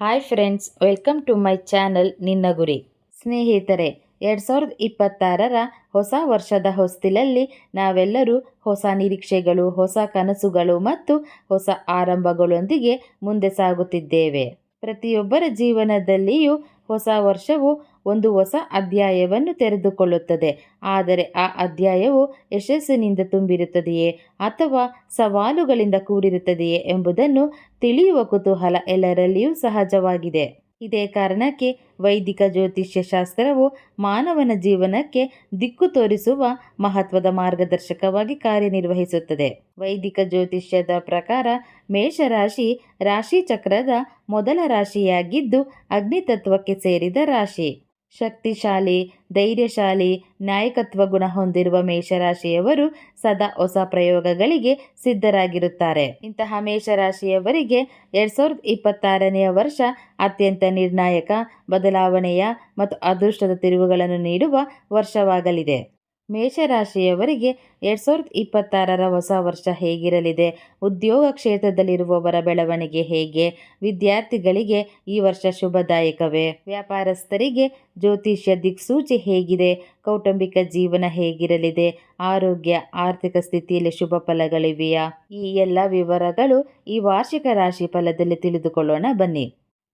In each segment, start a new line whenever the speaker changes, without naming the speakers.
Hi friends, welcome to my channel ನಿನ್ನ ಗುರಿ. ಸ್ನೇಹಿತರೆ, ಎರಡು ಸಾವಿರದ ಇಪ್ಪತ್ತಾರರ ಹೊಸ ವರ್ಷದ ಹೊಸ್ತಿಲಲ್ಲಿ ನಾವೆಲ್ಲರೂ ಹೊಸ ನಿರೀಕ್ಷೆಗಳು, ಹೊಸ ಕನಸುಗಳು ಮತ್ತು ಹೊಸ ಆರಂಭಗಳೊಂದಿಗೆ ಮುಂದೆ ಸಾಗುತ್ತಿದ್ದೇವೆ. ಪ್ರತಿಯೊಬ್ಬರ ಜೀವನದಲ್ಲಿಯೂ ಹೊಸ ವರ್ಷವು ಒಂದು ಹೊಸ ಅಧ್ಯಾಯವನ್ನು ತೆರೆದುಕೊಳ್ಳುತ್ತದೆ. ಆದರೆ ಆ ಅಧ್ಯಾಯವು ಯಶಸ್ಸಿನಿಂದ ತುಂಬಿರುತ್ತದೆಯೇ ಅಥವಾ ಸವಾಲುಗಳಿಂದ ಕೂಡಿರುತ್ತದೆಯೇ ಎಂಬುದನ್ನು ತಿಳಿಯುವ ಕುತೂಹಲ ಎಲ್ಲರಲ್ಲಿಯೂ ಸಹಜವಾಗಿದೆ. ಇದೇ ಕಾರಣಕ್ಕೆ ವೈದಿಕ ಜ್ಯೋತಿಷ್ಯ ಶಾಸ್ತ್ರವು ಮಾನವನ ಜೀವನಕ್ಕೆ ದಿಕ್ಕು ತೋರಿಸುವ ಮಹತ್ವದ ಮಾರ್ಗದರ್ಶಕವಾಗಿ ಕಾರ್ಯನಿರ್ವಹಿಸುತ್ತದೆ. ವೈದಿಕ ಜ್ಯೋತಿಷ್ಯದ ಪ್ರಕಾರ ಮೇಷರಾಶಿ ರಾಶಿ ಚಕ್ರದ ಮೊದಲ ರಾಶಿಯಾಗಿದ್ದು ಅಗ್ನಿತತ್ವಕ್ಕೆ ಸೇರಿದ ರಾಶಿ. ಶಕ್ತಿಶಾಲಿ, ಧೈರ್ಯಶಾಲಿ, ನಾಯಕತ್ವ ಗುಣ ಹೊಂದಿರುವ ಮೇಷರಾಶಿಯವರು ಸದಾ ಹೊಸ ಪ್ರಯೋಗಗಳಿಗೆ ಸಿದ್ಧರಾಗಿರುತ್ತಾರೆ. ಇಂತಹ ಮೇಷರಾಶಿಯವರಿಗೆ ಎರಡ್ ಸಾವಿರದ ಇಪ್ಪತ್ತಾರನೆಯ ವರ್ಷ ಅತ್ಯಂತ ನಿರ್ಣಾಯಕ, ಬದಲಾವಣೆಯ ಮತ್ತು ಅದೃಷ್ಟದ ತಿರುವುಗಳನ್ನು ನೀಡುವ ವರ್ಷವಾಗಲಿದೆ. ಮೇಷರಾಶಿಯವರಿಗೆ ಎರಡು ಸಾವಿರದ ಇಪ್ಪತ್ತಾರರ ಹೊಸ ವರ್ಷ ಹೇಗಿರಲಿದೆ? ಉದ್ಯೋಗ ಕ್ಷೇತ್ರದಲ್ಲಿರುವವರ ಬೆಳವಣಿಗೆ ಹೇಗೆ? ವಿದ್ಯಾರ್ಥಿಗಳಿಗೆ ಈ ವರ್ಷ ಶುಭದಾಯಕವೇ? ವ್ಯಾಪಾರಸ್ಥರಿಗೆ ಜ್ಯೋತಿಷ್ಯ ದಿಕ್ಸೂಚಿ ಹೇಗಿದೆ? ಕೌಟುಂಬಿಕ ಜೀವನ ಹೇಗಿರಲಿದೆ? ಆರೋಗ್ಯ, ಆರ್ಥಿಕ ಸ್ಥಿತಿಯಲ್ಲಿ ಶುಭ ಫಲಗಳಿವೆಯಾ? ಈ ಎಲ್ಲ ವಿವರಗಳು ಈ ವಾರ್ಷಿಕ ರಾಶಿ ಫಲದಲ್ಲಿ ತಿಳಿದುಕೊಳ್ಳೋಣ. ಬನ್ನಿ.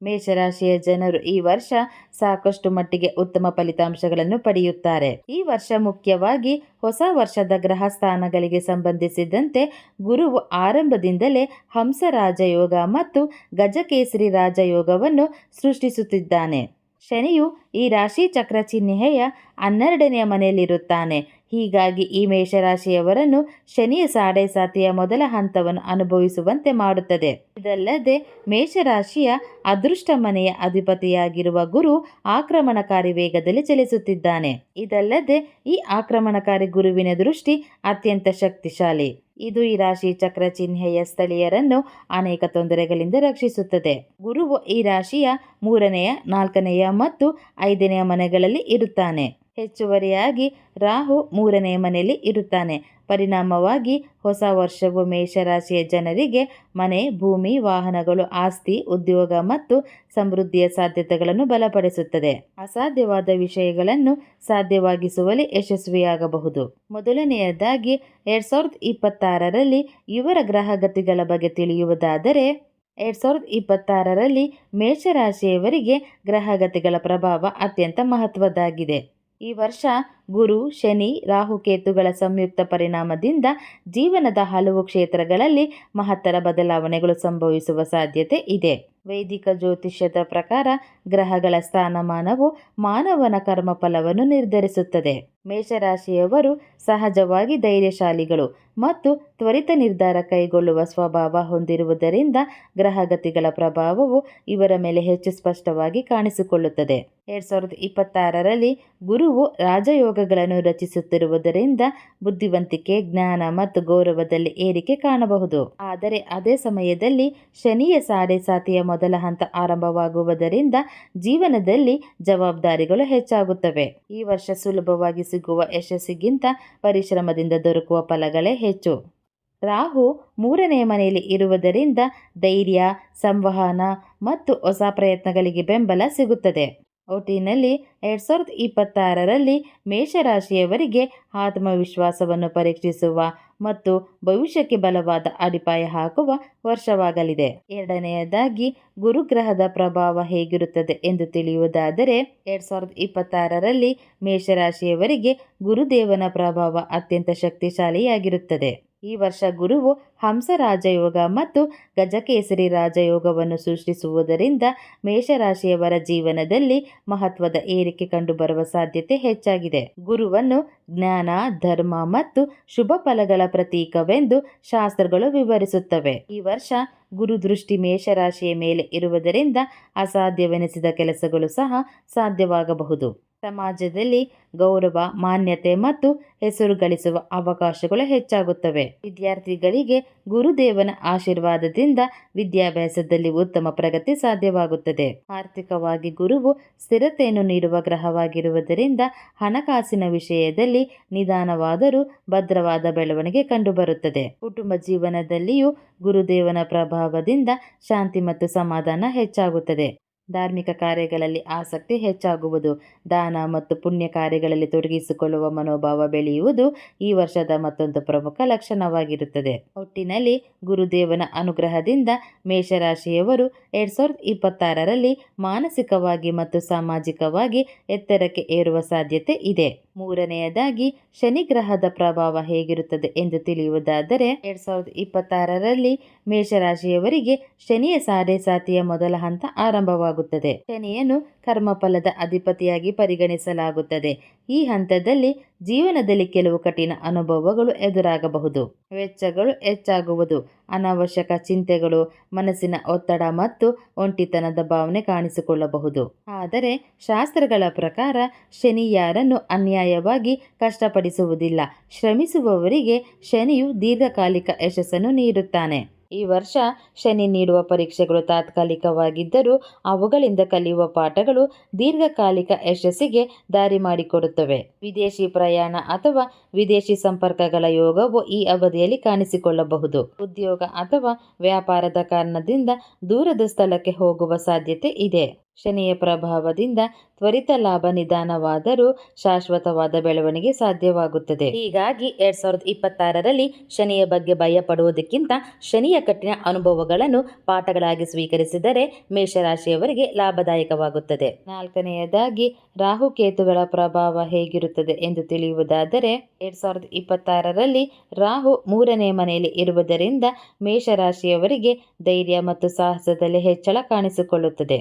ಮೇಷರಾಶಿಯ ಜನರು ಈ ವರ್ಷ ಸಾಕಷ್ಟು ಮಟ್ಟಿಗೆ ಉತ್ತಮ ಫಲಿತಾಂಶಗಳನ್ನು ಪಡೆಯುತ್ತಾರೆ. ಈ ವರ್ಷ ಮುಖ್ಯವಾಗಿ ಹೊಸ ವರ್ಷದ ಗ್ರಹ ಸ್ಥಾನಗಳಿಗೆ ಸಂಬಂಧಿಸಿದಂತೆ ಗುರುವು ಆರಂಭದಿಂದಲೇ ಹಂಸ ರಾಜಯೋಗ ಮತ್ತು ಗಜಕೇಸರಿ ರಾಜಯೋಗವನ್ನು ಸೃಷ್ಟಿಸುತ್ತಿದ್ದಾನೆ. ಶನಿಯು ಈ ರಾಶಿ ಚಕ್ರ ಚಿಹ್ನೆಯ ಹನ್ನೆರಡನೆಯ ಮನೆಯಲ್ಲಿರುತ್ತಾನೆ. ಹೀಗಾಗಿ ಈ ಮೇಷರಾಶಿಯವರನ್ನು ಶನಿಯ ಸಾಡೆ ಸಾತಿಯ ಮೊದಲ ಹಂತವನ್ನು ಅನುಭವಿಸುವಂತೆ ಮಾಡುತ್ತದೆ. ಇದಲ್ಲದೆ ಮೇಷರಾಶಿಯ ಅದೃಷ್ಟ ಮನೆಯ ಅಧಿಪತಿಯಾಗಿರುವ ಗುರು ಆಕ್ರಮಣಕಾರಿ ವೇಗದಲ್ಲಿ ಚಲಿಸುತ್ತಿದ್ದಾನೆ. ಇದಲ್ಲದೆ ಈ ಆಕ್ರಮಣಕಾರಿ ಗುರುವಿನ ದೃಷ್ಟಿ ಅತ್ಯಂತ ಶಕ್ತಿಶಾಲಿ. ಇದು ಈ ರಾಶಿ ಚಕ್ರ ಚಿಹ್ನೆಯ ಸ್ಥಳೀಯರನ್ನು ಅನೇಕ ತೊಂದರೆಗಳಿಂದ ರಕ್ಷಿಸುತ್ತದೆ. ಗುರುವು ಈ ರಾಶಿಯ ಮೂರನೆಯ, ನಾಲ್ಕನೆಯ ಮತ್ತು ಐದನೆಯ ಮನೆಗಳಲ್ಲಿ ಇರುತ್ತಾನೆ. ಹೆಚ್ಚುವರಿಯಾಗಿ ರಾಹು ಮೂರನೇ ಮನೆಯಲ್ಲಿ ಇರುತ್ತಾನೆ. ಪರಿಣಾಮವಾಗಿ ಹೊಸ ವರ್ಷವು ಮೇಷರಾಶಿಯ ಜನರಿಗೆ ಮನೆ, ಭೂಮಿ, ವಾಹನಗಳು, ಆಸ್ತಿ, ಉದ್ಯೋಗ ಮತ್ತು ಸಮೃದ್ಧಿಯ ಸಾಧ್ಯತೆಗಳನ್ನು ಬಲಪಡಿಸುತ್ತದೆ. ಅಸಾಧ್ಯವಾದ ವಿಷಯಗಳನ್ನು ಸಾಧ್ಯವಾಗಿಸುವಲ್ಲಿ ಯಶಸ್ವಿಯಾಗಬಹುದು. ಮೊದಲನೆಯದಾಗಿ, ಎರಡ್ ಸಾವಿರದ ಇಪ್ಪತ್ತಾರರಲ್ಲಿ ಇವರ ಗ್ರಹಗತಿಗಳ ಬಗ್ಗೆ ತಿಳಿಯುವುದಾದರೆ, ಎರಡ್ ಸಾವಿರದ ಇಪ್ಪತ್ತಾರರಲ್ಲಿ ಮೇಷರಾಶಿಯವರಿಗೆ ಗ್ರಹಗತಿಗಳ ಪ್ರಭಾವ ಅತ್ಯಂತ ಮಹತ್ವದ್ದಾಗಿದೆ. ಈ ವರ್ಷ ಗುರು, ಶನಿ ರಾಹುಕೇತುಗಳ ಸಂಯುಕ್ತ ಪರಿಣಾಮದಿಂದ ಜೀವನದ ಹಲವು ಕ್ಷೇತ್ರಗಳಲ್ಲಿ ಮಹತ್ತರ ಬದಲಾವಣೆಗಳು ಸಂಭವಿಸುವ ಸಾಧ್ಯತೆ ಇದೆ. ವೈದಿಕ ಜ್ಯೋತಿಷ್ಯದ ಪ್ರಕಾರ ಗ್ರಹಗಳ ಸ್ಥಾನಮಾನವು ಮಾನವನ ಕರ್ಮಫಲವನ್ನು ನಿರ್ಧರಿಸುತ್ತದೆ. ಮೇಷರಾಶಿಯವರು ಸಹಜವಾಗಿ ಧೈರ್ಯಶಾಲಿಗಳು ಮತ್ತು ತ್ವರಿತ ನಿರ್ಧಾರ ಕೈಗೊಳ್ಳುವ ಸ್ವಭಾವ ಹೊಂದಿರುವುದರಿಂದ ಗ್ರಹಗತಿಗಳ ಪ್ರಭಾವವು ಇವರ ಮೇಲೆ ಹೆಚ್ಚು ಸ್ಪಷ್ಟವಾಗಿ ಕಾಣಿಸಿಕೊಳ್ಳುತ್ತದೆ. ಎರಡು ಸಾವಿರದ ಇಪ್ಪತ್ತಾರರಲ್ಲಿ ಗುರುವು ರಾಜಯೋಗಗಳನ್ನು ರಚಿಸುತ್ತಿರುವುದರಿಂದ ಬುದ್ಧಿವಂತಿಕೆ, ಜ್ಞಾನ ಮತ್ತು ಗೌರವದಲ್ಲಿ ಏರಿಕೆ ಕಾಣಬಹುದು. ಆದರೆ ಅದೇ ಸಮಯದಲ್ಲಿ ಶನಿಯ ಸಾಡೆ ಸಾತಿಯ ಮೊದಲ ಹಂತ ಆರಂಭವಾಗುವುದರಿಂದ ಜೀವನದಲ್ಲಿ ಜವಾಬ್ದಾರಿಗಳು ಹೆಚ್ಚಾಗುತ್ತವೆ. ಈ ವರ್ಷ ಸುಲಭವಾಗಿ ಸಿಗುವ ಯಶಸ್ಸಿಗಿಂತ ಪರಿಶ್ರಮದಿಂದ ದೊರಕುವ ಫಲಗಳೇ ಹೆಚ್ಚು. ರಾಹು ಮೂರನೇ ಮನೆಯಲ್ಲಿ ಇರುವುದರಿಂದ ಧೈರ್ಯ, ಸಂವಹನ ಮತ್ತು ಹೊಸ ಪ್ರಯತ್ನಗಳಿಗೆ ಬೆಂಬಲ ಸಿಗುತ್ತದೆ. ಒಟ್ಟಿನಲ್ಲಿ ಎರಡು ಸಾವಿರದ ಇಪ್ಪತ್ತಾರರಲ್ಲಿ ಮೇಷರಾಶಿಯವರಿಗೆ ಆತ್ಮವಿಶ್ವಾಸವನ್ನು ಪರೀಕ್ಷಿಸುವ ಮತ್ತು ಭವಿಷ್ಯಕ್ಕೆ ಬಲವಾದ ಅಡಿಪಾಯ ಹಾಕುವ ವರ್ಷವಾಗಲಿದೆ. ಎರಡನೆಯದಾಗಿ, ಗುರುಗ್ರಹದ ಪ್ರಭಾವ ಹೇಗಿರುತ್ತದೆ ಎಂದು ತಿಳಿಯುವುದಾದರೆ, ಎರಡ್ ಸಾವಿರದ ಇಪ್ಪತ್ತಾರರಲ್ಲಿ ಮೇಷರಾಶಿಯವರಿಗೆ ಗುರುದೇವನ ಪ್ರಭಾವ ಅತ್ಯಂತ ಶಕ್ತಿಶಾಲಿಯಾಗಿರುತ್ತದೆ. ಈ ವರ್ಷ ಗುರುವು ಹಂಸ ರಾಜಯೋಗ ಮತ್ತು ಗಜಕೇಸರಿ ರಾಜಯೋಗವನ್ನು ಸೃಷ್ಟಿಸುವುದರಿಂದ ಮೇಷರಾಶಿಯವರ ಜೀವನದಲ್ಲಿ ಮಹತ್ವದ ಏರಿಕೆ ಕಂಡುಬರುವ ಸಾಧ್ಯತೆ ಹೆಚ್ಚಾಗಿದೆ. ಗುರುವನ್ನು ಜ್ಞಾನ, ಧರ್ಮ ಮತ್ತು ಶುಭ ಫಲಗಳ ಪ್ರತೀಕವೆಂದು ಶಾಸ್ತ್ರಗಳು ವಿವರಿಸುತ್ತವೆ. ಈ ವರ್ಷ ಗುರು ದೃಷ್ಟಿ ಮೇಷರಾಶಿಯ ಮೇಲೆ ಇರುವುದರಿಂದ ಅಸಾಧ್ಯವೆನಿಸಿದ ಕೆಲಸಗಳು ಸಹ ಸಾಧ್ಯವಾಗಬಹುದು. ಸಮಾಜದಲ್ಲಿ ಗೌರವ, ಮಾನ್ಯತೆ ಮತ್ತು ಹೆಸರು ಗಳಿಸುವ ಅವಕಾಶಗಳು ಹೆಚ್ಚಾಗುತ್ತವೆ. ವಿದ್ಯಾರ್ಥಿಗಳಿಗೆ ಗುರುದೇವನ ಆಶೀರ್ವಾದದಿಂದ ವಿದ್ಯಾಭ್ಯಾಸದಲ್ಲಿ ಉತ್ತಮ ಪ್ರಗತಿ ಸಾಧ್ಯವಾಗುತ್ತದೆ. ಆರ್ಥಿಕವಾಗಿ ಗುರುವು ಸ್ಥಿರತೆಯನ್ನು ನೀಡುವ ಗ್ರಹವಾಗಿರುವುದರಿಂದ ಹಣಕಾಸಿನ ವಿಷಯದಲ್ಲಿ ನಿಧಾನವಾದರೂ ಭದ್ರವಾದ ಬೆಳವಣಿಗೆ ಕಂಡುಬರುತ್ತದೆ. ಕುಟುಂಬ ಜೀವನದಲ್ಲಿಯೂ ಗುರುದೇವನ ಪ್ರಭಾವದಿಂದ ಶಾಂತಿ ಮತ್ತು ಸಮಾಧಾನ ಹೆಚ್ಚಾಗುತ್ತದೆ. ಧಾರ್ಮಿಕ ಕಾರ್ಯಗಳಲ್ಲಿ ಆಸಕ್ತಿ ಹೆಚ್ಚಾಗುವುದು. ದಾನ ಮತ್ತು ಪುಣ್ಯ ಕಾರ್ಯಗಳಲ್ಲಿ ತೊಡಗಿಸಿಕೊಳ್ಳುವ ಮನೋಭಾವ ಬೆಳೆಯುವುದು ಈ ವರ್ಷದ ಮತ್ತೊಂದು ಪ್ರಮುಖ ಲಕ್ಷಣವಾಗಿರುತ್ತದೆ. ಒಟ್ಟಿನಲ್ಲಿ ಗುರುದೇವನ ಅನುಗ್ರಹದಿಂದ ಮೇಷರಾಶಿಯವರು ಎರಡ್ ಸಾವಿರದ ಇಪ್ಪತ್ತಾರರಲ್ಲಿ ಮಾನಸಿಕವಾಗಿ ಮತ್ತು ಸಾಮಾಜಿಕವಾಗಿ ಎತ್ತರಕ್ಕೆ ಏರುವ ಸಾಧ್ಯತೆ ಇದೆ. ಮೂರನೆಯದಾಗಿ ಶನಿ ಗ್ರಹದ ಪ್ರಭಾವ ಹೇಗಿರುತ್ತದೆ ಎಂದು ತಿಳಿಯುವುದಾದರೆ, ಎರಡ್ ಸಾವಿರದ ಇಪ್ಪತ್ತಾರರಲ್ಲಿ ಮೇಷರಾಶಿಯವರಿಗೆ ಶನಿಯ ಸಾಡೆ ಸಾತಿಯ ಮೊದಲ ಹಂತ ಆರಂಭವಾಗುತ್ತದೆ. ಶನಿಯನ್ನು ಕರ್ಮಫಲದ ಅಧಿಪತಿಯಾಗಿ ಪರಿಗಣಿಸಲಾಗುತ್ತದೆ. ಈ ಹಂತದಲ್ಲಿ ಜೀವನದಲ್ಲಿ ಕೆಲವು ಕಠಿಣ ಅನುಭವಗಳು ಎದುರಾಗಬಹುದು. ವೆಚ್ಚಗಳು ಹೆಚ್ಚಾಗುವುದು. ಅನಾವಶ್ಯಕ ಚಿಂತೆಗಳು, ಮನಸ್ಸಿನ ಒತ್ತಡ ಮತ್ತು ಒಂಟಿತನದ ಭಾವನೆ ಕಾಣಿಸಿಕೊಳ್ಳಬಹುದು. ಆದರೆ ಶಾಸ್ತ್ರಗಳ ಪ್ರಕಾರ ಶನಿ ಯಾರನ್ನು ಅನ್ಯಾಯವಾಗಿ ಕಷ್ಟಪಡಿಸುವುದಿಲ್ಲ, ಶ್ರಮಿಸುವವರಿಗೆ ಶನಿಯು ದೀರ್ಘಕಾಲಿಕ ಯಶಸ್ಸನ್ನು ನೀಡುತ್ತಾನೆ. ಈ ವರ್ಷ ಶನಿ ನೀಡುವ ಪರೀಕ್ಷೆಗಳು ತಾತ್ಕಾಲಿಕವಾಗಿದ್ದರೂ ಅವುಗಳಿಂದ ಕಲಿಯುವ ಪಾಠಗಳು ದೀರ್ಘಕಾಲಿಕ ಯಶಸ್ಸಿಗೆ ದಾರಿ ಮಾಡಿಕೊಡುತ್ತವೆ. ವಿದೇಶಿ ಪ್ರಯಾಣ ಅಥವಾ ವಿದೇಶಿ ಸಂಪರ್ಕಗಳ ಯೋಗವು ಈ ಅವಧಿಯಲ್ಲಿ ಕಾಣಿಸಿಕೊಳ್ಳಬಹುದು. ಉದ್ಯೋಗ ಅಥವಾ ವ್ಯಾಪಾರದ ಕಾರಣದಿಂದ ದೂರದ ಸ್ಥಳಕ್ಕೆ ಹೋಗುವ ಸಾಧ್ಯತೆ ಇದೆ. ಶನಿಯ ಪ್ರಭಾವದಿಂದ ತ್ವರಿತ ಲಾಭ ನಿಧಾನವಾದರೂ ಶಾಶ್ವತವಾದ ಬೆಳವಣಿಗೆ ಸಾಧ್ಯವಾಗುತ್ತದೆ. ಹೀಗಾಗಿ ಎರಡ್ ಸಾವಿರದ ಇಪ್ಪತ್ತಾರರಲ್ಲಿ ಶನಿಯ ಬಗ್ಗೆ ಭಯ ಪಡುವುದಕ್ಕಿಂತ ಶನಿಯ ಕಠಿಣ ಅನುಭವಗಳನ್ನು ಪಾಠಗಳಾಗಿ ಸ್ವೀಕರಿಸಿದರೆ ಮೇಷರಾಶಿಯವರಿಗೆ ಲಾಭದಾಯಕವಾಗುತ್ತದೆ. ನಾಲ್ಕನೆಯದಾಗಿ ರಾಹುಕೇತುಗಳ ಪ್ರಭಾವ ಹೇಗಿರುತ್ತದೆ ಎಂದು ತಿಳಿಯುವುದಾದರೆ, ಎರಡ್ ಸಾವಿರದ ಇಪ್ಪತ್ತಾರರಲ್ಲಿ ರಾಹು ಮೂರನೇ ಮನೆಯಲ್ಲಿ ಇರುವುದರಿಂದ ಮೇಷರಾಶಿಯವರಿಗೆ ಧೈರ್ಯ ಮತ್ತು ಸಾಹಸದಲ್ಲಿ ಹೆಚ್ಚಳ ಕಾಣಿಸಿಕೊಳ್ಳುತ್ತದೆ.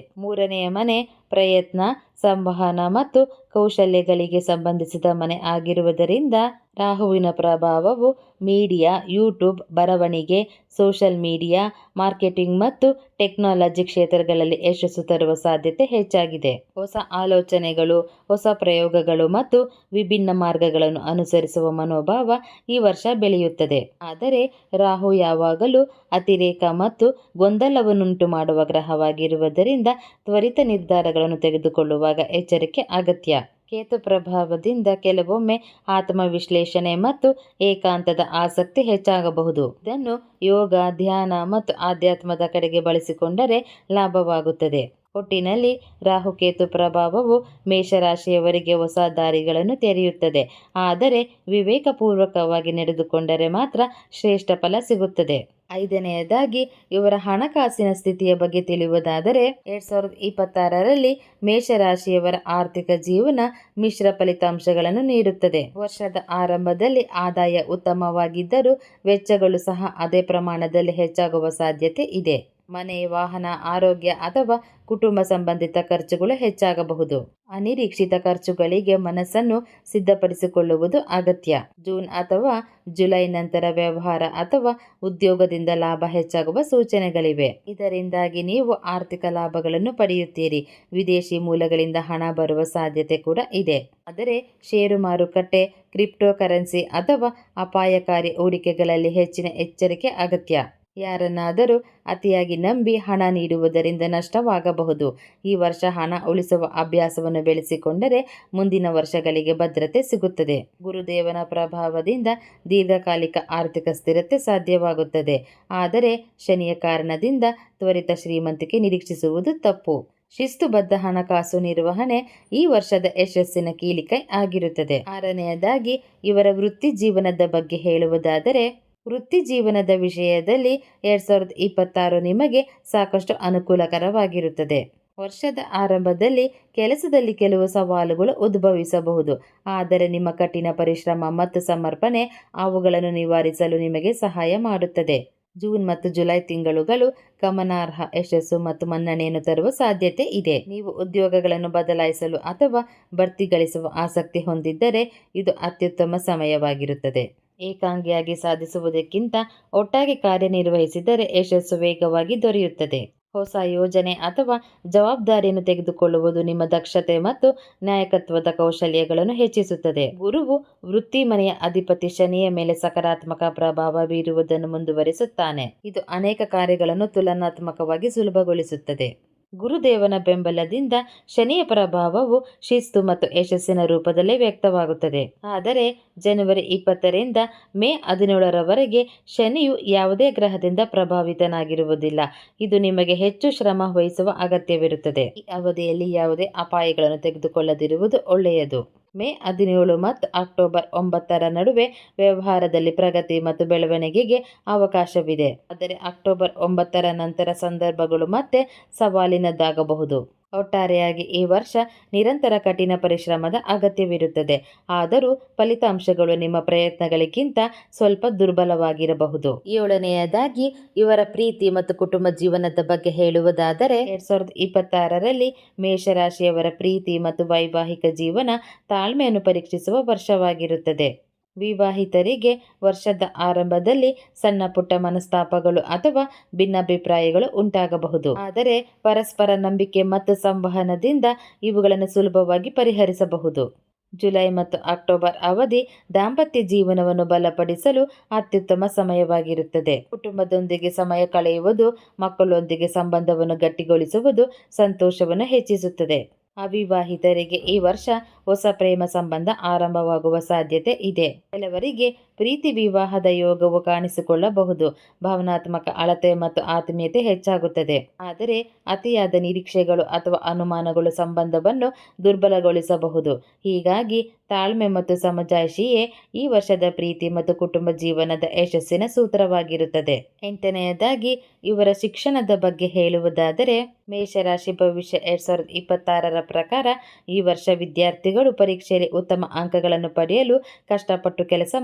ಮೂರನೆಯ ಮನೆ ಪ್ರಯತ್ನ ಸಂವಹನ ಮತ್ತು ಕೌಶಲ್ಯಗಳಿಗೆ ಸಂಬಂಧಿಸಿದ ಮನೆ ಆಗಿರುವುದರಿಂದ ರಾಹುವಿನ ಪ್ರಭಾವವು ಮೀಡಿಯಾ, ಯೂಟ್ಯೂಬ್ ಬರವಣಿಗೆ, ಸೋಷಲ್ ಮೀಡಿಯಾ, ಮಾರ್ಕೆಟಿಂಗ್ ಮತ್ತು ಟೆಕ್ನಾಲಜಿ ಕ್ಷೇತ್ರಗಳಲ್ಲಿ ಯಶಸ್ಸು ತರುವ ಸಾಧ್ಯತೆ ಹೆಚ್ಚಾಗಿದೆ. ಹೊಸ ಆಲೋಚನೆಗಳು, ಹೊಸ ಪ್ರಯೋಗಗಳು ಮತ್ತು ವಿಭಿನ್ನ ಮಾರ್ಗಗಳನ್ನು ಅನುಸರಿಸುವ ಮನೋಭಾವ ಈ ವರ್ಷ ಬೆಳೆಯುತ್ತದೆ. ಆದರೆ ರಾಹು ಯಾವಾಗಲೂ ಅತಿರೇಕ ಮತ್ತು ಗೊಂದಲವನ್ನುಂಟು ಮಾಡುವ ಗ್ರಹವಾಗಿರುವುದರಿಂದ ತ್ವರಿತ ನಿರ್ಧಾರಗಳನ್ನು ತೆಗೆದುಕೊಳ್ಳುವಾಗ ಎಚ್ಚರಿಕೆ ಅಗತ್ಯ. ಕೇತು ಪ್ರಭಾವದಿಂದ ಕೆಲವೊಮ್ಮೆ ಆತ್ಮವಿಶ್ಲೇಷಣೆ ಮತ್ತು ಏಕಾಂತದ ಆಸಕ್ತಿ ಹೆಚ್ಚಾಗಬಹುದು. ಇದನ್ನು ಯೋಗ, ಧ್ಯಾನ ಮತ್ತು ಆಧ್ಯಾತ್ಮದ ಕಡೆಗೆ ಬಳಸಿಕೊಂಡರೆ ಲಾಭವಾಗುತ್ತದೆ. ಒಟ್ಟಿನಲ್ಲಿ ರಾಹುಕೇತು ಪ್ರಭಾವವು ಮೇಷರಾಶಿಯವರಿಗೆ ಹೊಸ ದಾರಿಗಳನ್ನು ತೆರೆಯುತ್ತದೆ. ಆದರೆ ವಿವೇಕಪೂರ್ವಕವಾಗಿ ನಡೆದುಕೊಂಡರೆ ಮಾತ್ರ ಶ್ರೇಷ್ಠ ಫಲ ಸಿಗುತ್ತದೆ. ಐದನೆಯದಾಗಿ, ಇವರ ಹಣಕಾಸಿನ ಸ್ಥಿತಿಯ ಬಗ್ಗೆ ತಿಳಿಯುವುದಾದರೆ, ಎರಡ್ ಸಾವಿರದ ಇಪ್ಪತ್ತಾರರಲ್ಲಿ ಮೇಷರಾಶಿಯವರ ಆರ್ಥಿಕ ಜೀವನ ಮಿಶ್ರ ಫಲಿತಾಂಶಗಳನ್ನು ನೀಡುತ್ತದೆ. ವರ್ಷದ ಆರಂಭದಲ್ಲಿ ಆದಾಯ ಉತ್ತಮವಾಗಿದ್ದರೂ ವೆಚ್ಚಗಳು ಸಹ ಅದೇ ಪ್ರಮಾಣದಲ್ಲಿ ಹೆಚ್ಚಾಗುವ ಸಾಧ್ಯತೆ ಇದೆ. ಮನೆ, ವಾಹನ, ಆರೋಗ್ಯ ಅಥವಾ ಕುಟುಂಬ ಸಂಬಂಧಿತ ಖರ್ಚುಗಳು ಹೆಚ್ಚಾಗಬಹುದು. ಅನಿರೀಕ್ಷಿತ ಖರ್ಚುಗಳಿಗೆ ಮನಸ್ಸನ್ನು ಸಿದ್ಧಪಡಿಸಿಕೊಳ್ಳುವುದು ಅಗತ್ಯ. ಜೂನ್ ಅಥವಾ ಜುಲೈ ನಂತರ ವ್ಯವಹಾರ ಅಥವಾ ಉದ್ಯೋಗದಿಂದ ಲಾಭ ಹೆಚ್ಚಾಗುವ ಸೂಚನೆಗಳಿವೆ. ಇದರಿಂದಾಗಿ ನೀವು ಆರ್ಥಿಕ ಲಾಭಗಳನ್ನು ಪಡೆಯುತ್ತೀರಿ. ವಿದೇಶಿ ಮೂಲಗಳಿಂದ ಹಣ ಬರುವ ಸಾಧ್ಯತೆ ಕೂಡ ಇದೆ. ಆದರೆ ಷೇರು ಮಾರುಕಟ್ಟೆ ಕ್ರಿಪ್ಟೋ ಕರೆನ್ಸಿ ಅಥವಾ ಅಪಾಯಕಾರಿ ಹೂಡಿಕೆಗಳಲ್ಲಿ ಹೆಚ್ಚಿನ ಎಚ್ಚರಿಕೆ ಅಗತ್ಯ. ಯಾರನ್ನಾದರೂ ಅತಿಯಾಗಿ ನಂಬಿ ಹಣ ನೀಡುವುದರಿಂದ ನಷ್ಟವಾಗಬಹುದು. ಈ ವರ್ಷ ಹಣ ಉಳಿಸುವ ಅಭ್ಯಾಸವನ್ನು ಬೆಳೆಸಿಕೊಂಡರೆ ಮುಂದಿನ ವರ್ಷಗಳಿಗೆ ಭದ್ರತೆ ಸಿಗುತ್ತದೆ. ಗುರುದೇವನ ಪ್ರಭಾವದಿಂದ ದೀರ್ಘಕಾಲಿಕ ಆರ್ಥಿಕ ಸ್ಥಿರತೆ ಸಾಧ್ಯವಾಗುತ್ತದೆ. ಆದರೆ ಶನಿಯ ಕಾರಣದಿಂದ ತ್ವರಿತ ಶ್ರೀಮಂತಿಕೆ ನಿರೀಕ್ಷಿಸುವುದು ತಪ್ಪು. ಶಿಸ್ತುಬದ್ಧ ಹಣಕಾಸು ನಿರ್ವಹಣೆ ಈ ವರ್ಷದ ಯಶಸ್ಸಿನ ಕೀಲಿಕೈ ಆಗಿರುತ್ತದೆ. ಆರನೆಯದಾಗಿ ಇವರ ವೃತ್ತಿ ಜೀವನದ ಬಗ್ಗೆ ಹೇಳುವುದಾದರೆ ವೃತ್ತಿ ಜೀವನದ ವಿಷಯದಲ್ಲಿ ಎರಡ್ ಸಾವಿರದ ಇಪ್ಪತ್ತಾರು ನಿಮಗೆ ಸಾಕಷ್ಟು ಅನುಕೂಲಕರವಾಗಿರುತ್ತದೆ. ವರ್ಷದ ಆರಂಭದಲ್ಲಿ ಕೆಲಸದಲ್ಲಿ ಕೆಲವು ಸವಾಲುಗಳು ಉದ್ಭವಿಸಬಹುದು. ಆದರೆ ನಿಮ್ಮ ಕಠಿಣ ಪರಿಶ್ರಮ ಮತ್ತು ಸಮರ್ಪಣೆ ಅವುಗಳನ್ನು ನಿವಾರಿಸಲು ನಿಮಗೆ ಸಹಾಯ ಮಾಡುತ್ತದೆ. ಜೂನ್ ಮತ್ತು ಜುಲೈ ತಿಂಗಳುಗಳು ಗಮನಾರ್ಹ ಯಶಸ್ಸು ಮತ್ತು ಮನ್ನಣೆಯನ್ನು ತರುವ ಸಾಧ್ಯತೆ ಇದೆ. ನೀವು ಉದ್ಯೋಗಗಳನ್ನು ಬದಲಾಯಿಸಲು ಅಥವಾ ಬಡ್ತಿ ಗಳಿಸುವ ಆಸಕ್ತಿ ಹೊಂದಿದ್ದರೆ ಇದು ಅತ್ಯುತ್ತಮ ಸಮಯವಾಗಿರುತ್ತದೆ. ಏಕಾಂಗಿಯಾಗಿ ಸಾಧಿಸುವುದಕ್ಕಿಂತ ಒಟ್ಟಾಗಿ ಕಾರ್ಯನಿರ್ವಹಿಸಿದರೆ ಯಶಸ್ಸು ವೇಗವಾಗಿ ದೊರೆಯುತ್ತದೆ. ಹೊಸ ಯೋಜನೆ ಅಥವಾ ಜವಾಬ್ದಾರಿಯನ್ನು ತೆಗೆದುಕೊಳ್ಳುವುದು ನಿಮ್ಮ ದಕ್ಷತೆ ಮತ್ತು ನಾಯಕತ್ವದ ಕೌಶಲ್ಯಗಳನ್ನು ಹೆಚ್ಚಿಸುತ್ತದೆ. ಗುರುವು ವೃತ್ತಿ ಮನೆಯ ಅಧಿಪತಿ ಶನಿಯ ಮೇಲೆ ಸಕಾರಾತ್ಮಕ ಪ್ರಭಾವ ಬೀರುವುದನ್ನು ಮುಂದುವರಿಸುತ್ತಾನೆ. ಇದು ಅನೇಕ ಕಾರ್ಯಗಳನ್ನು ತುಲನಾತ್ಮಕವಾಗಿ ಸುಲಭಗೊಳಿಸುತ್ತದೆ. ಗುರುದೇವನ ಬೆಂಬಲದಿಂದ ಶನಿಯ ಪ್ರಭಾವವು ಶಿಸ್ತು ಮತ್ತು ಯಶಸ್ಸಿನ ರೂಪದಲ್ಲಿ ವ್ಯಕ್ತವಾಗುತ್ತದೆ. ಆದರೆ ಜನವರಿ ಇಪ್ಪತ್ತರಿಂದ ಮೇ ಹದಿನೇಳರವರೆಗೆ ಶನಿಯು ಯಾವುದೇ ಗ್ರಹದಿಂದ ಪ್ರಭಾವಿತನಾಗಿರುವುದಿಲ್ಲ. ಇದು ನಿಮಗೆ ಹೆಚ್ಚು ಶ್ರಮ ವಹಿಸುವ ಅಗತ್ಯವಿರುತ್ತದೆ. ಈ ಅವಧಿಯಲ್ಲಿ ಯಾವುದೇ ಅಪಾಯಗಳನ್ನು ತೆಗೆದುಕೊಳ್ಳದಿರುವುದು ಒಳ್ಳೆಯದು. ಮೇ ಹದಿನೇಳು ಮತ್ತು ಅಕ್ಟೋಬರ್ ಒಂಬತ್ತರ ನಡುವೆ ವ್ಯವಹಾರದಲ್ಲಿ ಪ್ರಗತಿ ಮತ್ತು ಬೆಳವಣಿಗೆಗೆ ಅವಕಾಶವಿದೆ. ಆದರೆ ಅಕ್ಟೋಬರ್ ಒಂಬತ್ತರ ನಂತರ ಸಂದರ್ಭಗಳು ಮತ್ತೆ ಸವಾಲಿನದ್ದಾಗಬಹುದು. ಒಟ್ಟಾರೆಯಾಗಿ ಈ ವರ್ಷ ನಿರಂತರ ಕಠಿಣ ಪರಿಶ್ರಮದ ಅಗತ್ಯವಿರುತ್ತದೆ. ಆದರೂ ಫಲಿತಾಂಶಗಳು ನಿಮ್ಮ ಪ್ರಯತ್ನಗಳಿಗಿಂತ ಸ್ವಲ್ಪ ದುರ್ಬಲವಾಗಿರಬಹುದು. ಏಳನೆಯದಾಗಿ, ಇವರ ಪ್ರೀತಿ ಮತ್ತು ಕುಟುಂಬ ಜೀವನದ ಬಗ್ಗೆ ಹೇಳುವುದಾದರೆ, ಎರಡ್ ಸಾವಿರದ ಇಪ್ಪತ್ತಾರರಲ್ಲಿ ಮೇಷರಾಶಿಯವರ ಪ್ರೀತಿ ಮತ್ತು ವೈವಾಹಿಕ ಜೀವನ ತಾಳ್ಮೆಯನ್ನು ಪರೀಕ್ಷಿಸುವ ವರ್ಷವಾಗಿರುತ್ತದೆ. ವಿವಾಹಿತರಿಗೆ ವರ್ಷದ ಆರಂಭದಲ್ಲಿ ಸಣ್ಣ ಪುಟ್ಟ ಮನಸ್ತಾಪಗಳು ಅಥವಾ ಭಿನ್ನಾಭಿಪ್ರಾಯಗಳು ಉಂಟಾಗಬಹುದು. ಆದರೆ ಪರಸ್ಪರ ನಂಬಿಕೆ ಮತ್ತು ಸಂವಹನದಿಂದ ಇವುಗಳನ್ನು ಸುಲಭವಾಗಿ ಪರಿಹರಿಸಬಹುದು. ಜುಲೈ ಮತ್ತು ಅಕ್ಟೋಬರ್ ಅವಧಿ ದಾಂಪತ್ಯ ಜೀವನವನ್ನು ಬಲಪಡಿಸಲು ಅತ್ಯುತ್ತಮ ಸಮಯವಾಗಿರುತ್ತದೆ. ಕುಟುಂಬದೊಂದಿಗೆ ಸಮಯ ಕಳೆಯುವುದು, ಮಕ್ಕಳೊಂದಿಗೆ ಸಂಬಂಧವನ್ನು ಗಟ್ಟಿಗೊಳಿಸುವುದು ಸಂತೋಷವನ್ನು ಹೆಚ್ಚಿಸುತ್ತದೆ. ಅವಿವಾಹಿತರಿಗೆ ಈ ವರ್ಷ ಹೊಸ ಪ್ರೇಮ ಸಂಬಂಧ ಆರಂಭವಾಗುವ ಸಾಧ್ಯತೆ ಇದೆ. ಕೆಲವರಿಗೆ ಪ್ರೀತಿ ವಿವಾಹದ ಯೋಗವು ಕಾಣಿಸಿಕೊಳ್ಳಬಹುದು. ಭಾವನಾತ್ಮಕ ಅಳತೆ ಮತ್ತು ಆತ್ಮೀಯತೆ ಹೆಚ್ಚಾಗುತ್ತದೆ. ಆದರೆ ಅತಿಯಾದ ನಿರೀಕ್ಷೆಗಳು ಅಥವಾ ಅನುಮಾನಗಳು ಸಂಬಂಧವನ್ನು ದುರ್ಬಲಗೊಳಿಸಬಹುದು. ಹೀಗಾಗಿ ತಾಳ್ಮೆ ಮತ್ತು ಸಮಜಾಯಿಷಿಯೇ ಈ ವರ್ಷದ ಪ್ರೀತಿ ಮತ್ತು ಕುಟುಂಬ ಜೀವನದ ಯಶಸ್ಸಿನ ಸೂತ್ರವಾಗಿರುತ್ತದೆ. ಎಂಟನೆಯದಾಗಿ, ಇವರ ಶಿಕ್ಷಣದ ಬಗ್ಗೆ ಹೇಳುವುದಾದರೆ, ಮೇಷರಾಶಿ ಭವಿಷ್ಯ ಎರಡ್ ಸಾವಿರದ ಇಪ್ಪತ್ತಾರರ ಪ್ರಕಾರ ಈ ವರ್ಷ ವಿದ್ಯಾರ್ಥಿಗಳು ಪರೀಕ್ಷೆಯಲ್ಲಿ ಉತ್ತಮ ಅಂಕಗಳನ್ನು ಪಡೆಯಲು ಕಷ್ಟಪಟ್ಟು ಕೆಲಸ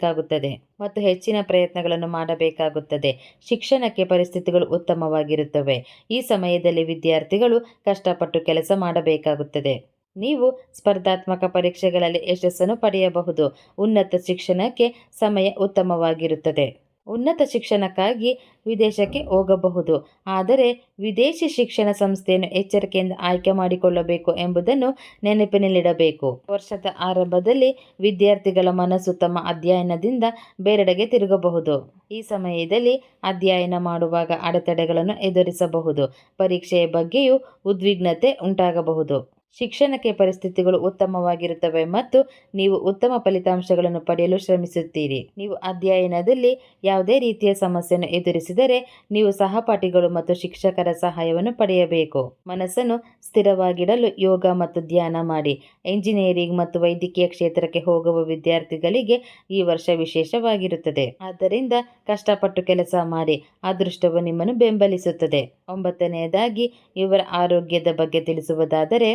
ಮಾಡಬೇಕಾಗುತ್ತದೆ ಮತ್ತು ಹೆಚ್ಚಿನ ಪ್ರಯತ್ನಗಳನ್ನು ಮಾಡಬೇಕಾಗುತ್ತದೆ. ಶಿಕ್ಷಣಕ್ಕೆ ಪರಿಸ್ಥಿತಿಗಳು ಉತ್ತಮವಾಗಿರುತ್ತವೆ. ಈ ಸಮಯದಲ್ಲಿ ವಿದ್ಯಾರ್ಥಿಗಳು ಕಷ್ಟಪಟ್ಟು ಕೆಲಸ ಮಾಡಬೇಕಾಗುತ್ತದೆ. ನೀವು ಸ್ಪರ್ಧಾತ್ಮಕ ಪರೀಕ್ಷೆಗಳಲ್ಲಿ ಯಶಸ್ಸನ್ನು ಪಡೆಯಬಹುದು. ಉನ್ನತ ಶಿಕ್ಷಣಕ್ಕೆ ಸಮಯ ಉತ್ತಮವಾಗಿರುತ್ತದೆ. ಉನ್ನತ ಶಿಕ್ಷಣಕ್ಕಾಗಿ ವಿದೇಶಕ್ಕೆ ಹೋಗಬಹುದು. ಆದರೆ ವಿದೇಶಿ ಶಿಕ್ಷಣ ಸಂಸ್ಥೆಯನ್ನು ಎಚ್ಚರಿಕೆಯಿಂದ ಆಯ್ಕೆ ಮಾಡಿಕೊಳ್ಳಬೇಕು ಎಂಬುದನ್ನು ನೆನಪಿನಲ್ಲಿಡಬೇಕು. ವರ್ಷದ ಆರಂಭದಲ್ಲಿ ವಿದ್ಯಾರ್ಥಿಗಳ ಮನಸ್ಸು ತಮ್ಮ ಅಧ್ಯಯನದಿಂದ ಬೇರೆಡೆಗೆ ತಿರುಗಬಹುದು. ಈ ಸಮಯದಲ್ಲಿ ಅಧ್ಯಯನ ಮಾಡುವಾಗ ಅಡೆತಡೆಗಳನ್ನು ಎದುರಿಸಬಹುದು. ಪರೀಕ್ಷೆಯ ಬಗ್ಗೆಯೂ ಉದ್ವಿಗ್ನತೆ ಉಂಟಾಗಬಹುದು. ಶಿಕ್ಷಣಕ್ಕೆ ಪರಿಸ್ಥಿತಿಗಳು ಉತ್ತಮವಾಗಿರುತ್ತವೆ ಮತ್ತು ನೀವು ಉತ್ತಮ ಫಲಿತಾಂಶಗಳನ್ನು ಪಡೆಯಲು ಶ್ರಮಿಸುತ್ತೀರಿ. ನೀವು ಅಧ್ಯಯನದಲ್ಲಿ ಯಾವುದೇ ರೀತಿಯ ಸಮಸ್ಯೆಯನ್ನು ಎದುರಿಸಿದರೆ ನೀವು ಸಹಪಾಠಿಗಳು ಮತ್ತು ಶಿಕ್ಷಕರ ಸಹಾಯವನ್ನು ಪಡೆಯಬೇಕು. ಮನಸ್ಸನ್ನು ಸ್ಥಿರವಾಗಿಡಲು ಯೋಗ ಮತ್ತು ಧ್ಯಾನ ಮಾಡಿ. ಎಂಜಿನಿಯರಿಂಗ್ ಮತ್ತು ವೈದ್ಯಕೀಯ ಕ್ಷೇತ್ರಕ್ಕೆ ಹೋಗುವ ವಿದ್ಯಾರ್ಥಿಗಳಿಗೆ ಈ ವರ್ಷ ವಿಶೇಷವಾಗಿರುತ್ತದೆ. ಆದ್ದರಿಂದ ಕಷ್ಟಪಟ್ಟು ಕೆಲಸ ಮಾಡಿ, ಅದೃಷ್ಟವು ನಿಮ್ಮನ್ನು ಬೆಂಬಲಿಸುತ್ತದೆ. ಒಂಬತ್ತನೆಯದಾಗಿ, ಇವರ ಆರೋಗ್ಯದ ಬಗ್ಗೆ ತಿಳಿಸುವುದಾದರೆ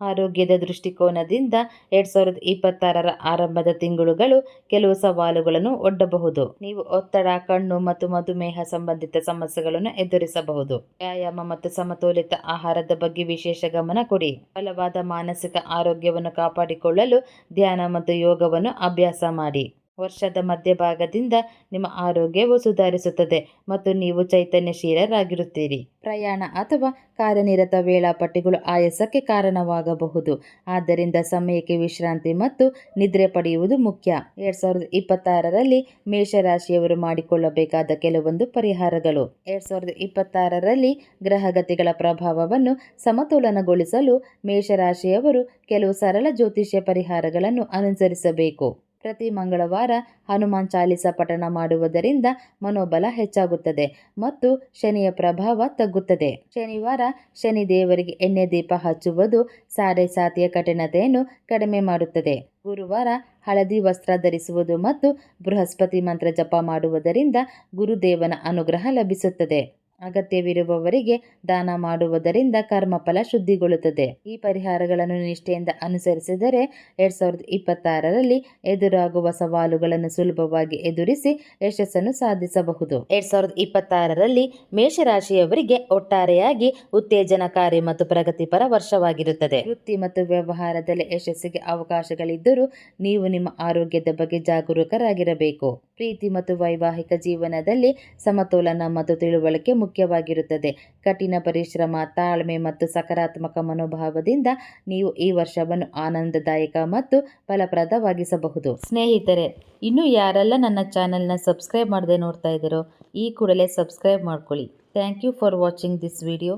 ಆರೋಗ್ಯದ ದೃಷ್ಟಿಕೋನದಿಂದ ಎರಡ್ ಸಾವಿರದ ಇಪ್ಪತ್ತಾರರ ಆರಂಭದ ತಿಂಗಳುಗಳು ಕೆಲವು ಸವಾಲುಗಳನ್ನು ಒಡ್ಡಬಹುದು. ನೀವು ಒತ್ತಡ, ಕಣ್ಣು ಮತ್ತು ಮಧುಮೇಹ ಸಂಬಂಧಿತ ಸಮಸ್ಯೆಗಳನ್ನು ಎದುರಿಸಬಹುದು. ವ್ಯಾಯಾಮ ಮತ್ತು ಸಮತೋಲಿತ ಆಹಾರದ ಬಗ್ಗೆ ವಿಶೇಷ ಗಮನ ಕೊಡಿ. ಬಲವಾದ ಮಾನಸಿಕ ಆರೋಗ್ಯವನ್ನು ಕಾಪಾಡಿಕೊಳ್ಳಲು ಧ್ಯಾನ ಮತ್ತು ಯೋಗವನ್ನು ಅಭ್ಯಾಸ ಮಾಡಿ. ವರ್ಷದ ಮಧ್ಯಭಾಗದಿಂದ ನಿಮ್ಮ ಆರೋಗ್ಯವು ಸುಧಾರಿಸುತ್ತದೆ ಮತ್ತು ನೀವು ಚೈತನ್ಯಶೀಲರಾಗಿರುತ್ತೀರಿ. ಪ್ರಯಾಣ ಅಥವಾ ಕಾರ್ಯನಿರತ ವೇಳಾಪಟ್ಟಿಗಳು ಆಯಾಸಕ್ಕೆ ಕಾರಣವಾಗಬಹುದು. ಆದ್ದರಿಂದ ಸಮಯಕ್ಕೆ ವಿಶ್ರಾಂತಿ ಮತ್ತು ನಿದ್ರೆ ಪಡೆಯುವುದು ಮುಖ್ಯ. ಎರಡ್ ಸಾವಿರದ ಇಪ್ಪತ್ತಾರರಲ್ಲಿ ಮೇಷರಾಶಿಯವರು ಮಾಡಿಕೊಳ್ಳಬೇಕಾದ ಕೆಲವೊಂದು ಪರಿಹಾರಗಳು. ಎರಡ್ ಸಾವಿರದ ಇಪ್ಪತ್ತಾರರಲ್ಲಿ ಗ್ರಹಗತಿಗಳ ಪ್ರಭಾವವನ್ನು ಸಮತೋಲನಗೊಳಿಸಲು ಮೇಷರಾಶಿಯವರು ಕೆಲವು ಸರಳ ಜ್ಯೋತಿಷ್ಯ ಪರಿಹಾರಗಳನ್ನು ಅನುಸರಿಸಬೇಕು. ಪ್ರತಿ ಮಂಗಳವಾರ ಹನುಮಾನ್ ಚಾಲಿಸ ಪಠಣ ಮಾಡುವುದರಿಂದ ಮನೋಬಲ ಹೆಚ್ಚಾಗುತ್ತದೆ ಮತ್ತು ಶನಿಯ ಪ್ರಭಾವ ತಗ್ಗುತ್ತದೆ. ಶನಿವಾರ ಶನಿ ದೇವರಿಗೆ ಎಣ್ಣೆ ದೀಪ ಹಚ್ಚುವುದು ಸಾರೆ ಸಾತಿಯ ಕಠಿಣತೆಯನ್ನು ಕಡಿಮೆ ಮಾಡುತ್ತದೆ. ಗುರುವಾರ ಹಳದಿ ವಸ್ತ್ರ ಧರಿಸುವುದು ಮತ್ತು ಬೃಹಸ್ಪತಿ ಮಂತ್ರ ಜಪ ಮಾಡುವುದರಿಂದ ಗುರುದೇವನ ಅನುಗ್ರಹ ಲಭಿಸುತ್ತದೆ. ಅಗತ್ಯವಿರುವವರಿಗೆ ದಾನ ಮಾಡುವುದರಿಂದ ಕರ್ಮಫಲ ಶುದ್ಧಿಗೊಳ್ಳುತ್ತದೆ. ಈ ಪರಿಹಾರಗಳನ್ನು ನಿಷ್ಠೆಯಿಂದ ಅನುಸರಿಸಿದರೆ ಎರಡ್ ಸಾವಿರದ ಇಪ್ಪತ್ತಾರರಲ್ಲಿ ಎದುರಾಗುವ ಸವಾಲುಗಳನ್ನು ಸುಲಭವಾಗಿ ಎದುರಿಸಿ ಯಶಸ್ಸನ್ನು ಸಾಧಿಸಬಹುದು. ಎರಡ್ ಸಾವಿರದ ಇಪ್ಪತ್ತಾರರಲ್ಲಿ ಮೇಷರಾಶಿಯವರಿಗೆ ಒಟ್ಟಾರೆಯಾಗಿ ಉತ್ತೇಜನಕಾರಿ ಮತ್ತು ಪ್ರಗತಿಪರ ವರ್ಷವಾಗಿರುತ್ತದೆ. ವೃತ್ತಿ ಮತ್ತು ವ್ಯವಹಾರದಲ್ಲಿ ಯಶಸ್ಸಿಗೆ ಅವಕಾಶಗಳಿದ್ದರೂ ನೀವು ನಿಮ್ಮ ಆರೋಗ್ಯದ ಬಗ್ಗೆ ಜಾಗರೂಕರಾಗಿರಬೇಕು. ಪ್ರೀತಿ ಮತ್ತು ವೈವಾಹಿಕ ಜೀವನದಲ್ಲಿ ಸಮತೋಲನ ಮತ್ತು ತಿಳುವಳಿಕೆ ಮುಖ್ಯವಾಗಿರುತ್ತದೆ. ಕಠಿಣ ಪರಿಶ್ರಮ, ತಾಳ್ಮೆ ಮತ್ತು ಸಕಾರಾತ್ಮಕ ಮನೋಭಾವದಿಂದ ನೀವು ಈ ವರ್ಷವನ್ನು ಆನಂದದಾಯಕ ಮತ್ತು ಫಲಪ್ರದವಾಗಿಸಬಹುದು. ಸ್ನೇಹಿತರೆ, ಇನ್ನು ಯಾರೆಲ್ಲ ನನ್ನ ಚಾನೆಲ್ನ ಸಬ್ಸ್ಕ್ರೈಬ್ ಮಾಡದೆ ನೋಡ್ತಾ ಇದ್ದೀರೋ, ಈ ಕೂಡಲೇ ಸಬ್ಸ್ಕ್ರೈಬ್ ಮಾಡ್ಕೊಳ್ಳಿ. Thank you for watching this video.